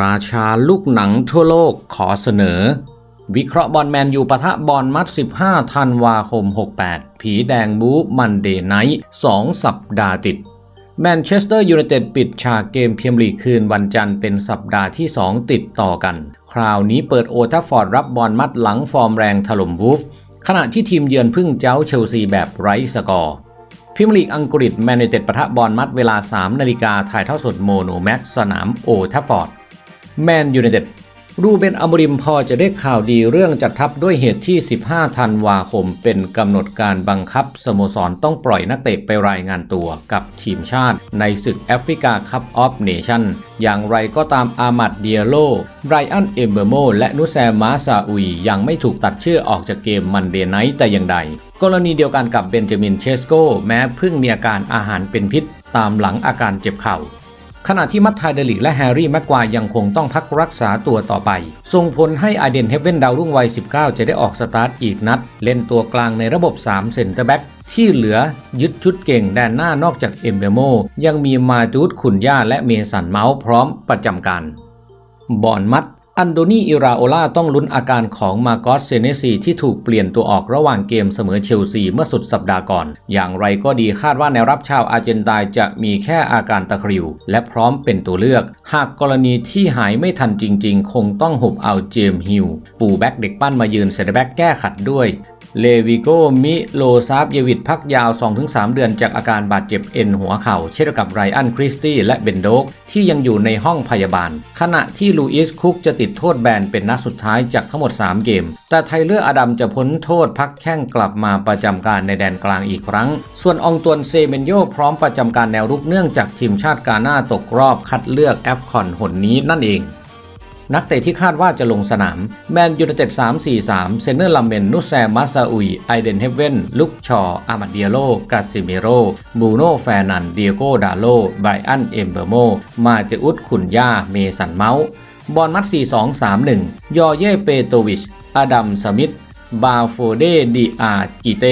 ราชาลูกหนังทั่วโลกขอเสนอ วิเคราะห์บอลแมนยูปะทะบอลมัด 15 ธันวาคม 68 ผีแดงบู๊มันเดย์ไนท์2สัปดาห์ติด แมนเชสเตอร์ยูไนเต็ดปิดฉากเกมเพียมลีกคืนวันจันทร์เป็นสัปดาห์ที่ 2 ติดต่อกัน คราวนี้เปิดโอทัฟฟอร์ดรับบอลมัดหลังฟอร์มแรงถล่มวูฟขณะที่ทีมเยือนพึ่งเจ้าเชลซีแบบไร้สกอร์พิมลีกอังกฤษแมนยูไนเต็ดปะทะบอลมัดเวลา 3 นาฬิกาถ่ายทอดสดโมโนแม็กสนามโอทัฟฟอร์ด แมนยูไนเต็ดรูเบนอมริมพอจะได้ข่าวดีเรื่องจัดทัพด้วยเหตุที่ 15 ธันวาคม เป็นกำหนดการบังคับสโมสรต้องปล่อยนักเตะไปรายงานตัวกับทีมชาติ ในศึกแอฟริกาคัพออฟเนชั่นอย่างไรก็ตามอามัดเดียโลไบรอันเอมเบอร์โม และนุแซมมาซาอุย ยังไม่ถูกตัดชื่อออกจากเกมมันเดย์ไนท์แต่อย่างใด กรณีเดียวกันกับเบนจามินเชสโกแม้เพิ่งมีอาการอาหารเป็นพิษ ตามหลังอาการเจ็บเข่า ขณะที่มัตไทเดลิกและแฮร์รี่แม็กควายยังคงต้องพักรักษาตัวต่อไป ส่งผลให้อาเดนเฮเวนดาวรุ่งวัย 19 จะได้ออกสตาร์ทอีกนัด เล่นตัวกลางในระบบ 3 เซนเตอร์แบ็กที่เหลือยึดชุดเก่งแดนหน้านอกจากเอ็มเบโม ยังมีมาจูดขุนย่าและเมสันเมาส์พร้อมประจำการบอนมัด อันโดนีอิราโอลาต้องลุ้นอาการของมาโกสเซเนซีที่ถูกเปลี่ยนตัวออกระหว่างเกมเสมอเชลซีเมื่อสุดสัปดาห์ก่อน อย่างไรก็ดีคาดว่าแนวรับชาวอาร์เจนตายจะมีแค่อาการตะคริว และพร้อมเป็นตัวเลือก หากกรณีที่หายไม่ทันจริงๆ คงต้องหุบเอาเจมส์ฮิลปูแบ็กเด็กปั้นมายืนเซตแบ็กแก้ขัดด้วย เลวิโกมิโลซาบเยวิดพักยาว 2-3 เดือนจากอาการบาดเจ็บเอ็นหัวเข่า เช่นเดียวกับไรอันคริสตี้และเบนโดก ที่ยังอยู่ในห้องพยาบาล ขณะที่ลูอิสคุกจะติดโทษแบนเป็นนัดสุดท้ายจากทั้งหมด 3 เกม แต่ไทเลอร์อดัมจะพ้นโทษพักแข้งกลับมาประจำการในแดนกลางอีกครั้ง ส่วนองตวนเซเมนโยพร้อมประจำการแนวรุกเนื่องจากทีมชาติกาหน้าตกรอบคัดเลือกแอฟคอนหนนี้นั่นเอง นักเตะที่คาดว่าจะลงสนาม แมนยูไนเต็ด 3-4-3 เซนเนอร์ลัมเมน นุแซมมาซาอุย ไอเดนเฮเวนลุกชอ อามาเดียโล กาซิเมโร บูโนแฟนันเดียโก ดาโล ไบรอัน เอมเบอร์โม มาเตอุสขุนย่า เมสันเมาส์ บอลมัด 4-2-3-1 ยอเย่ เปโตวิช อดัม สมิธ บาโฟเดดีอากิเต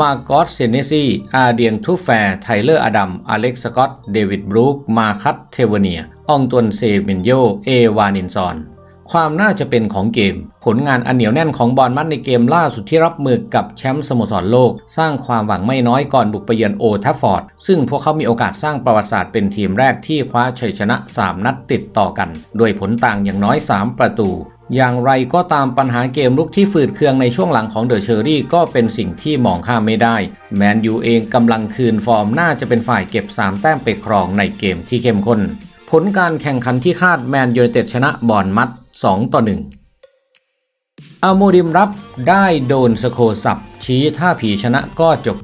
มาโกอสเซเนซีอาเดียงทูแฟร์ไทเลอร์อดัม อเล็กซ์สกอตเดวิดบรูค มาคัตเทเวเนียอองตวนเซเมนโย เอวานินซอน ความน่าจะเป็นของเกม ผลงานอันเหนียวแน่นของบอลมัดในเกมล่าสุดที่รับมือกับแชมป์สโมสรโลก สร้างความหวังไม่น้อยก่อนบุกไปเยือนโอทัฟฟอร์ด ซึ่งพวกเขามีโอกาสสร้างประวัติศาสตร์เป็นทีมแรกที่คว้าชัยชนะ 3 นัดติดต่อกัน ด้วยผลต่างอย่างน้อย 3 ประตู อย่างไรก็ตามปัญหาเกมลุกที่ฝืดเคืองในช่วงหลังของเดอะเชอรี่ก็เป็นสิ่งที่มองข้ามไม่ได้ แมนยูเองกำลังคืนฟอร์มน่าจะเป็นฝ่ายเก็บ 3 แต้มไปครองในเกมที่เข้มข้น ผลการแข่งขันที่คาดแมนยูไนเต็ดชนะบอลมัด 2 ต่อ 1อาโมริมรับได้โดนสโคสับชี้ถ้าผีชนะก็จบ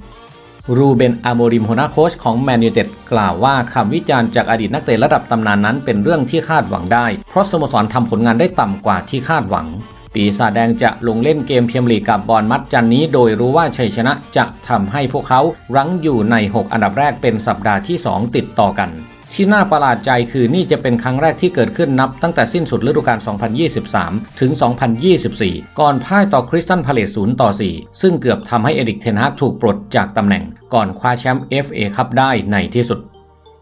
รูเบนอาโมริมหัวหน้าโค้ชของแมนยูเต็ดกล่าวว่าคำวิจารณ์จากอดีตนักเตะระดับตำนานนั้นเป็นเรื่องที่คาดหวังได้ เพราะสโมสรทำผลงานได้ต่ำกว่าที่คาดหวัง ปีศาจแดงจะลงเล่นเกมเพียมลีกกับบอลมัดจันนี้ โดยรู้ว่าชัยชนะจะทำให้พวกเขารั้งอยู่ใน 6 อันดับแรกเป็นสัปดาห์ที่ 2 ติดต่อกัน ที่น่าประหลาดใจคือนี่จะเป็นครั้งแรกที่เกิดขึ้นนับตั้งแต่สิ้นสุดฤดูกาล 2023 ถึง 2024 ก่อนพ่ายต่อคริสตันพาเลต0ต่อ 4 ซึ่งเกือบทำให้เอริกเทนฮากถูกปลดจากตำแหน่ง ก่อนคว้าแชมป์ FA คัพได้ในที่สุด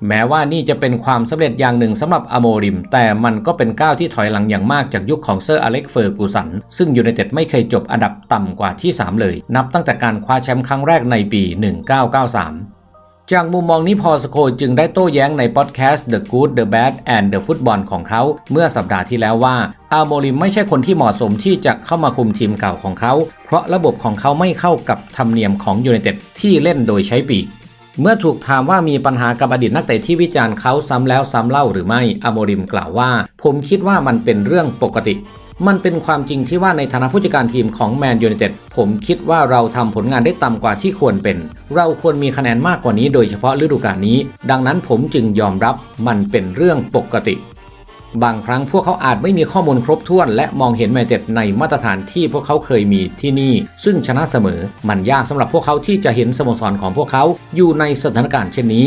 แม้ว่านี่จะเป็นความสำเร็จอย่างหนึ่งสำหรับอโมริม แต่มันก็เป็นก้าวที่ถอยหลังอย่างมากจากยุคของเซอร์อเล็กเฟอร์กูสัน ซึ่งยูไนเต็ดไม่เคยจบอันดับต่ำกว่าที่ 3 เลย นับตั้งแต่การคว้าแชมป์ครั้งแรกในปี 1993 จากมุมมองนี้พอสโคจึงได้โต้แย้งในพอดแคสต์ The Good The Bad and The Football ของเขา เมื่อสัปดาห์ที่แล้วว่าอาโมริมไม่ใช่คนที่เหมาะสมที่จะเข้ามาคุมทีมเก่าของเขา เพราะระบบของเขาไม่เข้ากับธรรมเนียมของยูไนเต็ดที่เล่นโดยใช้ปีกเมื่อถูกถามว่ามีปัญหากับอดีตนักเตะที่วิจารณ์เขาซ้ำแล้วซ้ำเล่าหรือไม่อโมริมกล่าวว่า ผมคิดว่ามันเป็นเรื่องปกติ มันเป็นความจริงที่ว่าในฐานะผู้จัดการทีมของแมนยูไนเต็ดผมคิดว่าเราทำผลงานได้ต่ำกว่าที่ควรเป็น เราควรมีคะแนนมากกว่านี้โดยเฉพาะฤดูกาลนี้ ดังนั้นผมจึงยอมรับมันเป็นเรื่องปกติ บางครั้งพวกเขาอาจไม่มีข้อมูลครบถ้วน และมองเห็นแมนเต็ดในมาตรฐานที่พวกเขาเคยมีที่นี่ ซึ่งชนะเสมอ มันยากสำหรับพวกเขาที่จะเห็นสโมสรของพวกเขาอยู่ในสถานการณ์เช่นนี้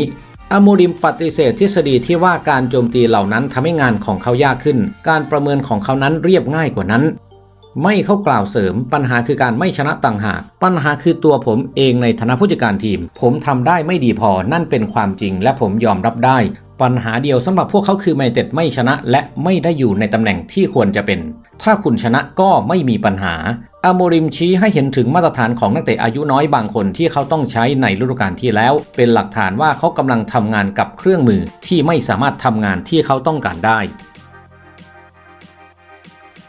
อโมริมปฏิเสธทฤษฎีที่ว่าการโจมตีเหล่านั้นทำให้งานของเขายากขึ้น การประเมินของเขานั้นเรียบง่ายกว่านั้น ไม่เขากล่าวเสริม ปัญหาคือการไม่ชนะต่างหาก ปัญหาคือตัวผมเองในฐานะผู้จัดการทีม ผมทำได้ไม่ดีพอนั่นเป็นความจริง และผมยอมรับได้ ปัญหาเดียวสำหรับพวกเขาคือแมนเต็ดไม่ชนะ และไม่ได้อยู่ในตำแหน่งที่ควรจะเป็น ถ้าคุณชนะก็ไม่มีปัญหา อาโมริมชี้ให้เห็นถึงมาตรฐานของนักเตะอายุน้อยบางคนที่เขาต้องใช้ในฤดูกาลที่แล้ว เป็นหลักฐานว่าเขากำลังทำงานกับเครื่องมือที่ไม่สามารถทำงานที่เขาต้องการได้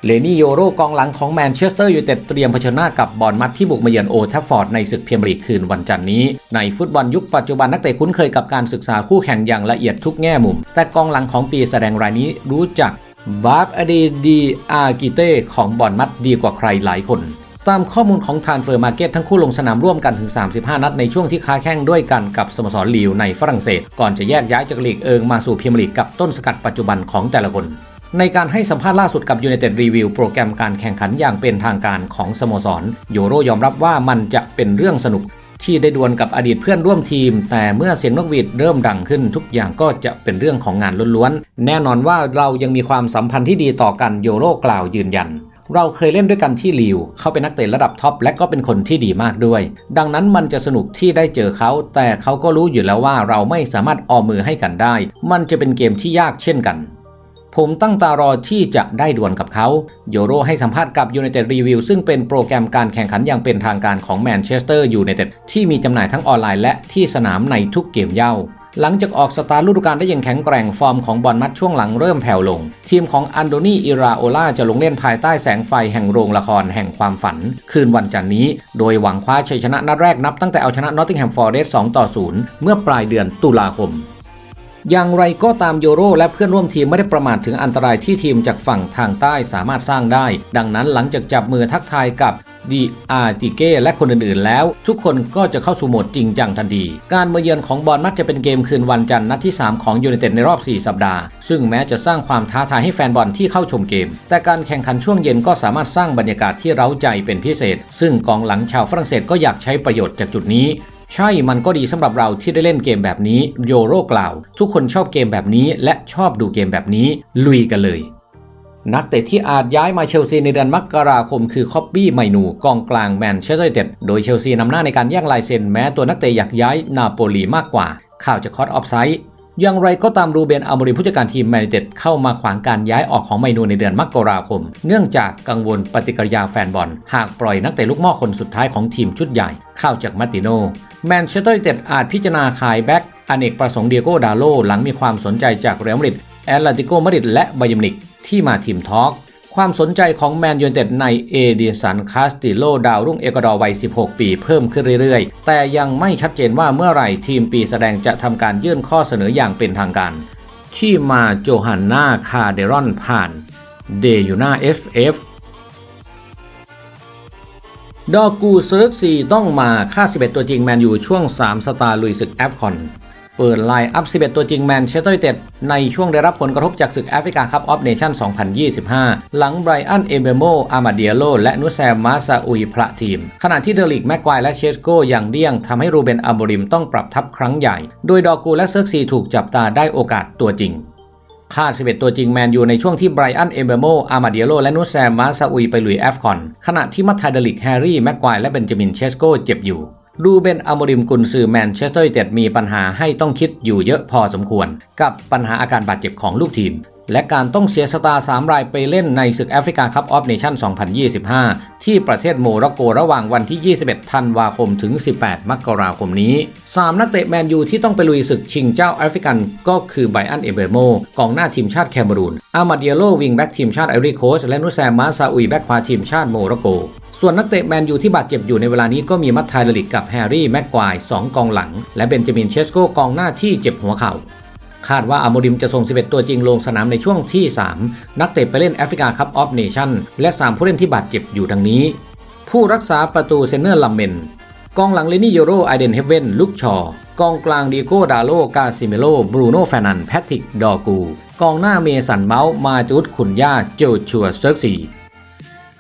เลนี่โยโรกองหลังของแมนเชสเตอร์ยูไนเต็ดเตรียมเผชิญหน้ากับบอลมัดที่บุกมาเยือนโอทัฟฟอร์ดในศึกพรีเมียร์ลีกคืนวันจันทร์นี้ ในฟุตบอลยุคปัจจุบันนักเตะคุ้นเคยกับการศึกษาคู่แข่งอย่างละเอียดทุกแง่มุม แต่กองหลังของปีแสดงรายนี้รู้จัก บาร์บอดีดีอากิเต้ของบอลมัดดีกว่าใครหลายคน ตามข้อมูลของทานเฟอร์มาเก็ตทั้งคู่ลงสนามร่วมกันถึง 35 นัดในช่วงที่ค้าแข่งด้วยกันกับสโมสรลีวในฝรั่งเศส ก่อนจะแยกย้ายจากลีกเอิงมาสู่พรีเมียร์ลีกกับต้นสกัดปัจจุบันของแต่ละคน ในการให้สัมภาษณ์ล่าสุดกับ United Review โปรแกรมการแข่งขันอย่างเป็นทางการของสโมสรโยโรยอมรับว่ามันจะเป็นเรื่องสนุก ที่ได้ดวลกับอดีตเพื่อนร่วมทีม แต่เมื่อเสียงนกหวีดเริ่มดังขึ้นทุกอย่างก็จะเป็นเรื่องของงานล้วนๆ แน่นอนว่าเรายังมีความสัมพันธ์ที่ดีต่อกันโยโรกล่าวยืนยันเราเคยเล่นด้วยกันที่ลิว เขาเป็นนักเตะระดับท็อปและก็เป็นคนที่ดีมากด้วย ดังนั้นมันจะสนุกที่ได้เจอเขา แต่เขาก็รู้อยู่แล้วว่าเราไม่สามารถออมมือให้กันได้ มันจะเป็นเกมที่ยากเช่นกัน ผมตั้งตารอที่จะได้ดวลกับเขา โยโรให้สัมภาษณ์กับ United Review ซึ่งเป็นโปรแกรมการแข่งขันอย่างเป็นทางการของแมนเชสเตอร์ยูไนเต็ดที่มีจำหน่ายทั้งออนไลน์และที่สนามในทุกเกมเย่าหลังจากออกสตาร์ฤดูกาลได้อย่างแข็งแกร่งฟอร์มของบอลมัดช่วงหลังเริ่มแผ่วลง ทีมของอันโดนีอิราโอลาจะลงเล่นภายใต้แสงไฟแห่งโรงละครแห่งความฝัน คืนวันจันนี้ โดยหวังคว้าชัยชนะนัดแรกนับตั้งแต่เอาชนะนอตติงแฮมฟอร์เรสต์2ต่อ 0 เมื่อปลายเดือนตุลาคม อย่างไรก็ตามโยโรและเพื่อนร่วมทีมไม่ได้ประมาทถึงอันตรายที่ทีมจากฝั่งทางใต้สามารถสร้างได้ ดังนั้นหลังจากจับมือทักทายกับดีอาร์ติเก้และคนอื่นๆ แล้ว ทุกคนก็จะเข้าสู่โหมดจริงจังทันที การมาเยือนของบอลมักจะเป็นเกมคืนวันจันทร์นัดที่ 3 ของยูไนเต็ดในรอบ 4 สัปดาห์ ซึ่งแม้จะสร้างความท้าทายให้แฟนบอลที่เข้าชมเกม แต่การแข่งขันช่วงเย็นก็สามารถสร้างบรรยากาศที่เร้าใจเป็นพิเศษ ซึ่งกองหลังชาวฝรั่งเศสก็อยากใช้ประโยชน์จากจุดนี้ ใช่มันก็ดีสำหรับเราที่ได้เล่นเกมแบบนี้โยโรกล่าว ทุกคนชอบเกมแบบนี้และชอบดูเกมแบบนี้ ลุยกันเลย นักเตะที่อาจย้ายมาเชลซีในเดือนมกราคมคือคอบบี้ไมนูกองกลางแมนเชสเตอร์ยูไนเต็ดโดยเชลซีนำหน้าในการแย่งลายเซ็นแม้ตัวนักเตะอยากย้ายนาโปลีมากกว่าข่าวจากคอร์ออฟไซด์ อย่างไรก็ตามรูเบนอาโมริผู้จัดการทีมแมนเชสเต็ดเข้ามาขวางการย้ายออกของไมนูในเดือนมกราคม เนื่องจากกังวลปฏิกิริยาแฟนบอล หากปล่อยนักเตะลูกหม่อคนสุดท้ายของทีมชุดใหญ่ เข้าจากมาติโนแมนเชสเตอร์ยูไนเต็ดอาจพิจารณาขายแบ็กอเนกประสงค์เดียโกดาโลหลังมีความสนใจจากเรอัลมาดริดแอตเลติโกมาดริดและบายร์นมิวนิกที่มาทีมทอล์ก ความสนใจของแมนยูเต็ดในเอดิสันคาสติโลดาวรุ่งเอกวาดอร์วัย 16 ปีเพิ่มขึ้นเรื่อยๆ แต่ยังไม่ชัดเจนว่าเมื่อไหร่ทีมปีแสดงจะทำการยื่นข้อเสนออย่างเป็นทางการ ที่มาโจฮันนาคาเดรอนผ่านเดยูนาเอฟเอฟดอกูเซิร์กซีต้องมาค่า 11 ตัวจริงแมนยูช่วง 3 สตาร์ลุยศึกแอฟคอน เปิดไลน์อัพ 11 ตัวจริงแมนเชสเตอร์ยูไนเต็ดในช่วงได้รับผลกระทบจากศึกแอฟริกาคัพออฟเนชั่น 2025 หลังไบรอัน เอเบโม อามาเดียโล และนุแซม มาซาอุยพระทีม ขณะที่เดลิก แม็กควาย และเชสโกอย่างเดี่ยงทำให้รูเบนอาโมริมต้องปรับทัพครั้งใหญ่ โดยดอกูและเซิร์กซีถูกจับตาได้โอกาสตัวจริงคาด 11 ตัวจริงแมนยูในช่วงที่ไบรอัน เอเบโม อามาเดียโล และนุแซม มาซาอุยไปลุยแอฟคอน ขณะที่มัตไทเดลิก แฮร์รี่ แม็กควาย และเบนจามิน เชสโกเจ็บอยู่ รูเบนอโมริมกุนซือแมนเชสเตอร์ยูไนเต็ดมีปัญหาให้ต้องคิดอยู่เยอะพอสมควร กับปัญหาอาการบาดเจ็บของลูกทีม และการต้องเสียสตาร์3รายไปเล่นในศึกแอฟริกาคัพออฟเนชั่น 2025 ที่ประเทศโมร็อกโกระหว่างวันที่ 21 ธันวาคมถึง 18 มกราคมนี้ 3 นักเตะแมนยูที่ต้องไปลุยศึกชิงเจ้าแอฟริกัน ก็คือไบอันเอเบโมกองหน้าทีมชาติแคเมรูนอามาเดียโลวิงแบ็กทีมชาติไอรีโคสและนุแซมมาซาอุยแบ็กควาทีมชาติโมร็อกโก ส่วนนักเตะแมนยูที่บาดเจ็บอยู่ในเวลานี้ก็มีมัตไทลลิกกับแฮร์รี่แม็กควาย2กองหลัง และเบนจามินเชสโกกองหน้าที่เจ็บหัวเข่าคาดว่าอาโมริมจะส่ง 11 ตัวจริงลงสนามในช่วงที่ 3 นักเตะไปเล่นแอฟริกาคัพออฟเนชั่นและ 3 ผู้เล่นที่บาดเจ็บอยู่ดังนี้ ผู้รักษาประตูเซนเนอร์ลัมเมน กองหลังเลนี่โยโรไอเดนเฮเวนลุกชอ กองกลางดีโกดาโลกาซิเมโลบรูโน่แฟนันแพทริกดอกู กองหน้าเมสันเมาส์มาจูดขุนย่าโจชัวเซิร์กซี